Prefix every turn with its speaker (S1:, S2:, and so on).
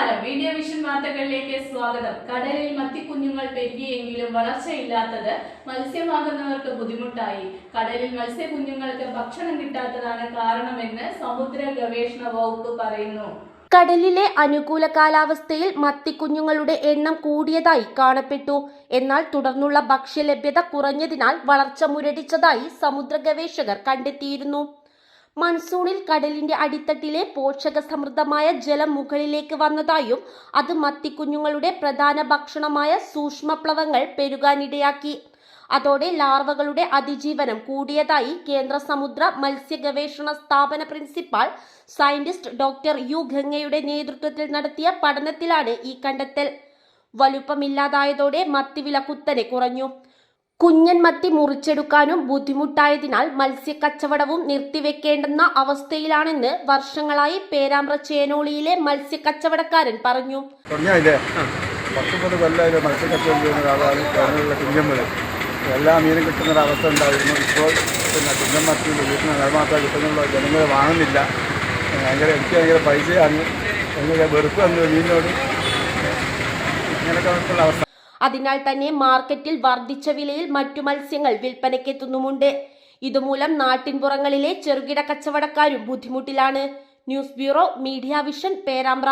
S1: നമസ്കാരം. Media vision വാർത്തകളിലേക്ക് സ്വാഗതം. കടലിൽ മത്തിക്കുഞ്ഞുങ്ങൾ പെരുകിയെങ്കിലും വളർച്ചയില്ലാത്തത് മത്സ്യമാകുന്നവർക്ക് ബുദ്ധിമുട്ടായി. കടലിൽ മത്സ്യക്കുഞ്ഞുങ്ങൾക്ക് ഭക്ഷണം കിട്ടാത്തതാണ് കാരണമെന്ന് സമുദ്ര ഗവേഷണ വകുപ്പ് പറയുന്നു.
S2: കടലിലെ അനുകൂല കാലാവസ്ഥയിൽ മത്തിക്കുഞ്ഞുങ്ങളുടെ എണ്ണം കൂടിയതായി കാണപ്പെട്ടു. എന്നാൽ തുടർന്നുള്ള ഭക്ഷ്യലഭ്യത കുറഞ്ഞതിനാൽ വളർച്ച മുരടിച്ചതായി സമുദ്ര ഗവേഷകർ കണ്ടെത്തിയിരുന്നു. മൺസൂണിൽ കടലിന്റെ അടിത്തട്ടിലെ പോഷക സമൃദ്ധമായ ജലം മുകളിലേക്ക് വന്നതായും അത് മത്തിക്കുഞ്ഞുങ്ങളുടെ പ്രധാന ഭക്ഷണമായ സൂക്ഷ്മപ്ലവങ്ങൾ പെരുകാനിടയാക്കി. അതോടെ ലാർവകളുടെ അതിജീവനം കൂടിയതായി കേന്ദ്ര സമുദ്ര മത്സ്യ ഗവേഷണ സ്ഥാപന പ്രിൻസിപ്പാൾ സയന്റിസ്റ്റ് ഡോക്ടർ യു ഗംഗയുടെ നേതൃത്വത്തിൽ നടത്തിയ പഠനത്തിലാണ് ഈ കണ്ടെത്തൽ. വലുപ്പമില്ലാതായതോടെ മത്തിവില കുത്തനെ കുറഞ്ഞു. കുഞ്ഞൻ മത്തി മുറിച്ചെടുക്കാനും ബുദ്ധിമുട്ടായതിനാൽ മത്സ്യക്കച്ചവടവും നിർത്തിവെക്കേണ്ടെന്ന അവസ്ഥയിലാണെന്ന് വർഷങ്ങളായി പേരാമ്പ്ര ചേനോളിയിലെ മത്സ്യക്കച്ചവടക്കാരൻ പറഞ്ഞു.
S3: തുടങ്ങിയില്ലേ പത്ത് മുപ്പത് കൊല്ലമായിട്ട് മത്സ്യക്കച്ചവടം ചെയ്യുന്ന ഒരാളാണ് കേരളത്തിലെ കുഞ്ഞമ്മൽ എല്ലാ മീനും കിട്ടുന്ന ഒരു അവസ്ഥ ഉണ്ടായിരുന്നു. ഇപ്പോൾ പിന്നെ കുഞ്ഞമ്മത്തി വീട്ടിൽ നിലമാത്ര കിട്ടുന്നുള്ള. ജനങ്ങൾ വാങ്ങുന്നില്ല. ഭയങ്കര എനിക്ക് ഭയങ്കര പൈസയാണ്. ഭയങ്കര വെറുപ്പ് വന്നു മീനിനോട്. ഇങ്ങനെയൊക്കെ അവസ്ഥ.
S2: അതിനാൽ തന്നെ മാർക്കറ്റിൽ വർദ്ധിച്ച വിലയിൽ മറ്റു മത്സ്യങ്ങൾ വിൽപ്പനയ്ക്കെത്തുന്നുമുണ്ട്. ഇതുമൂലം നാട്ടിൻപുറങ്ങളിലെ ചെറുകിട കച്ചവടക്കാരും ബുദ്ധിമുട്ടിലാണ്. News bureau media vision Perambra.